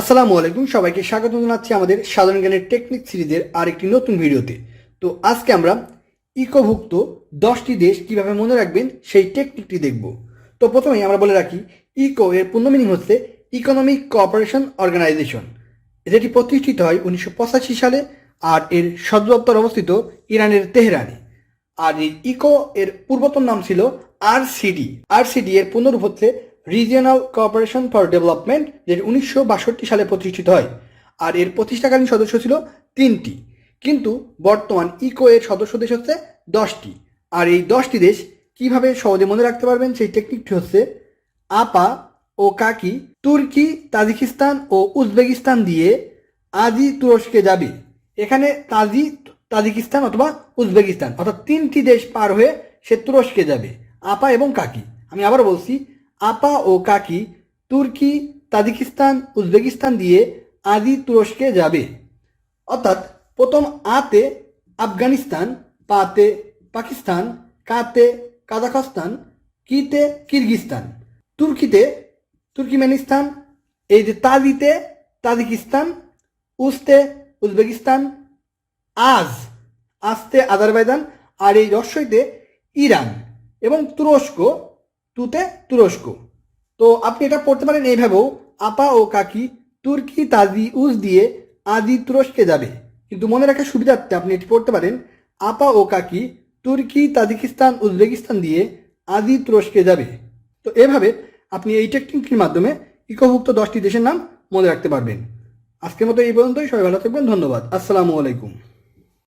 আসসালামু আলাইকুম, সবাইকে স্বাগত জানাচ্ছি আমাদের সাধারণ জ্ঞানের টেকনিক সিরিজের আরেকটি নতুন ভিডিওতে। তো আজকে আমরা ইকোভুক্ত দশটি দেশ কীভাবে মনে রাখবেন সেই টেকনিকটি দেখব। তো প্রথমেই আমরা বলে রাখি, ইকো এর পূর্ণ মিনিং হচ্ছে ইকোনমিক কোঅপারেশন অর্গানাইজেশন যেটি প্রতিষ্ঠিত হয় উনিশশো পঁচাশি সালে আর এর সদর অবস্থিত ইরানের তেহরানে। আর এই ইকো এর পূর্বতন নাম ছিল আরসিডি আরসিডি এর পুনরূপ হচ্ছে রিজিয়নাল কোঅপারেশন ফর ডেভেলপমেন্ট যেটি উনিশশো বাষট্টি সালে প্রতিষ্ঠিত হয়, আর এর প্রতিষ্ঠাকালীন সদস্য ছিল তিনটি। কিন্তু বর্তমান ইকো এর সদস্য দেশ হচ্ছে দশটি। আর এই দশটি দেশ কীভাবে সহজে মনে রাখতে পারবেন সেই টেকনিকটি হচ্ছে আপা ও কাকি, তুর্কি, তাজিকিস্তান ও উজবেকিস্তান দিয়ে আজি তুরস্কে যাবে। এখানে তাজি, তাজিকিস্তান অথবা উজবেকিস্তান, অর্থাৎ তিনটি দেশ পার হয়ে সে তুরস্কে যাবে, আপা এবং কাকি। আমি আবার বলছি আপা ও কাকি তুর্কি, তাজিকিস্তান, উজবেকিস্তান দিয়ে আদি তুরস্কে যাবে। অর্থাৎ প্রথম আতে আফগানিস্তান, পাতে পাকিস্তান, কাতে কাজাখস্তান, কিতে কিরগিস্তান। তুর্কিতে তুর্কিমেনিস্তান, এই যে তাজিতে তাজিকিস্তান উস্তে উজবেকিস্তান, আজ আস্তে আজারবাইজান আর এই রস্যইতে ইরান এবং তুরস্ক তুতে তুরস্ক। তো আপনি এটা পড়তে পারেন এইভাবেও আপা ও কাকি তুর্কি তাজি উজ দিয়ে আদি তুরস্কে যাবে। কিন্তু মনে রাখার সুবিধার্থে আপনি এটি পড়তে পারেন, আপা ও কাকি তুর্কি, তাজিকিস্তান, উজবেকিস্তান দিয়ে আদি তুরস্কে যাবে। তো এভাবে আপনি এই টেকনিকটির মাধ্যমে ইকোভুক্ত দশটি দেশের নাম মনে রাখতে পারবেন। আজকের মতো এই পর্যন্তই, সবাই ভালো থাকবেন, ধন্যবাদ, আসসালামু আলাইকুম।